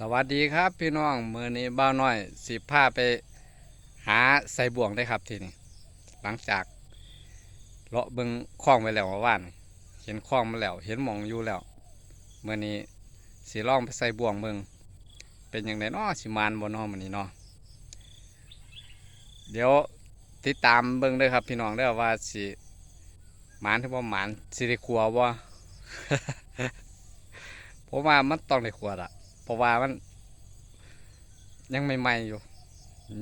สวัสดีครับพี่น้องมือนี้บ้าวน้อยสิพาไปหาใส่บ่วงได้ครับทีนี้หลังจากเลาะเบิงคล้องไปแล้วเมื่อวานเห็นคล้องมาแล้ว เห็นหมองอยู่แล้วมือนี้สิลองไปใส่บ่วงเบิงเป็นอยังไงเนาะสิมานบ่เนาะมือนี้เนาะเดี๋ยวติดตามเบิงด้อครับ พี่น้องเด้ว่าสิหมานที่บ่หมานสิได้ครัวบ่ผมว่ามันต้องได้ครัวละ เพราะว่ามัน ยังใหม่ๆอยู่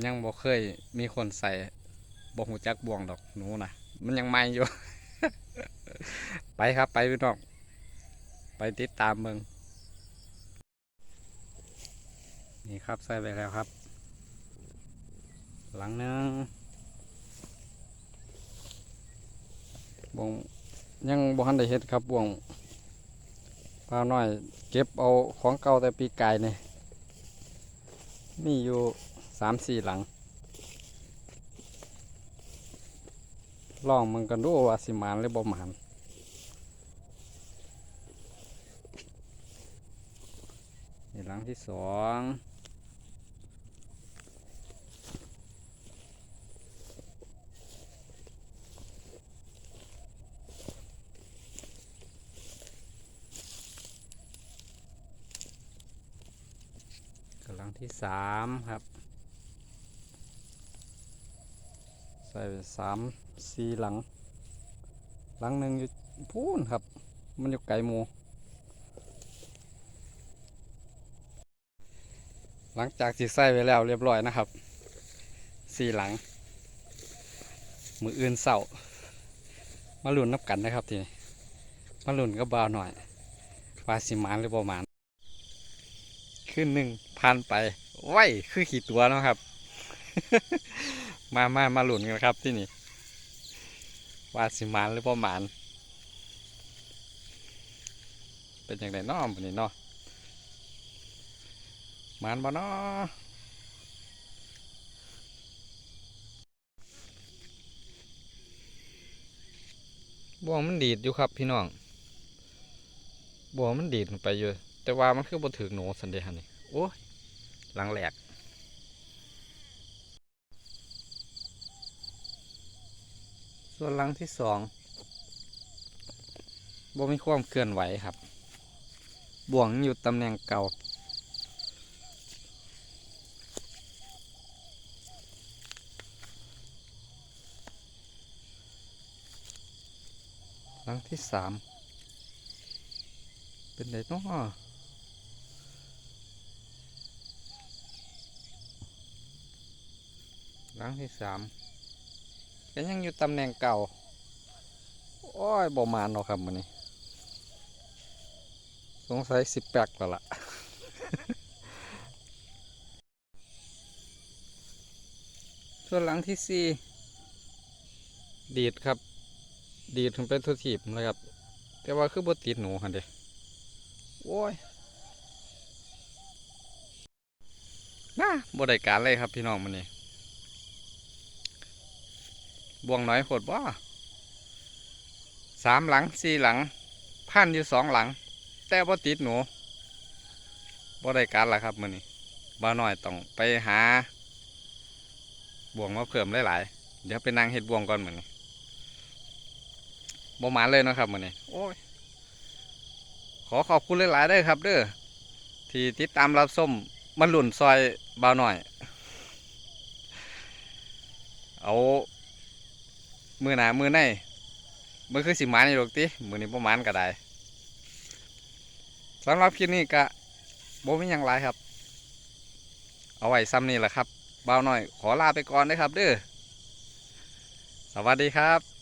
ยังบ่เคยมีคนใส่บ่หูจักบ่วงดอกหนูนะมันยังใหม่อยู่ ไปครับไปพี่น้องไปติดตามเมืองนี่ครับใส่ไปแล้วครับ หลังนึงบ่วงยังบ่ทันได้เฮ็ดครับบ่วง ปลาหน่อย เก็บเอาของเก่าแต่ปีกายเนี่ยมีอยู่สามสี่หลัง ลองมันกันดูว่าสิมานหรือบ่มานนี่หลังที่สอง ลังที่สามครับ ใส่ไปสามสี่หลัง หลังหนึ่งอยู่พูนครับ มันอยู่ไกลหมูหลังจากที่ใส่ไปแล้วเรียบร้อยนะครับสี่หลัง มืออื่นเสามาลุ่นนับกันนะครับทีนี้มาลุ่นก็บาหน่อยว่าสิมานหรือบ่หมาน ขึ้นหนึ่งพันไปไว้คือขี่ตัวเนาะครับ มามามาหลุนกันครับที่นี่วาสิมานหรือบ่หมาน เป็นอย่างไรน้อมันนี้เนาะมานบ่นาะบ่วงมันดีดอยู่ครับพี่น้องบ่วงมันดีดไปอยู่ แต่ว่ามันคือบ่ถึงหนูสันเดะฮันนี่โอ้ยหลังแหลกส่วนหลังที่สองบ่มีความเคลื่อนไหวครับ บ่วงอยู่ตำแหน่งเก่า หลังที่สามเป็นไดเนาะ หลังที่สามก็ยังอยู่ตำแหน่งเก่า โอ้ยบ่มานเนาะครับมันนี้ สงสัยสิบแปกแล้วล่ะส่วนหลังที่สี่ดีดครับ ดีดถึงเป็นทุกทีบเลยครับ แต่ว่าคือบติดหนูคันเดโอ้ยน่าบ่ได้การเลยครับพี่น้องมันนี่ บวงน้อยโคตรบ่สามหลังสี่หลังพันอยู่สองหลัง แต่บ่ติดหนูบ่ได้การละครับมื้อนี้บ่น้อยต้องไปหา บวงมาเพิ่มหลายๆเดี๋ยวไปนั่งเฮ็ดบวงก่อนมื้อนี้บ่มาเลยนะครับมื้อนี้โอ้ยขอขอบคุณหลายๆเด้อครับ เด้อที่ติดตามรับส้มมันหลุ่นซอยบ่าวน้อย เอา มือหนามือในมือคือสิมานอยู่หรอกติมือนี้ประมานก็ได้สำหรับคลิปนี้ก็บ่มีอยังไรครับ เอาไว้ซ้ำนี่แหละครับเบาหน่อยขอลาไปก่อนนะครับเด้อสวัสดีครับ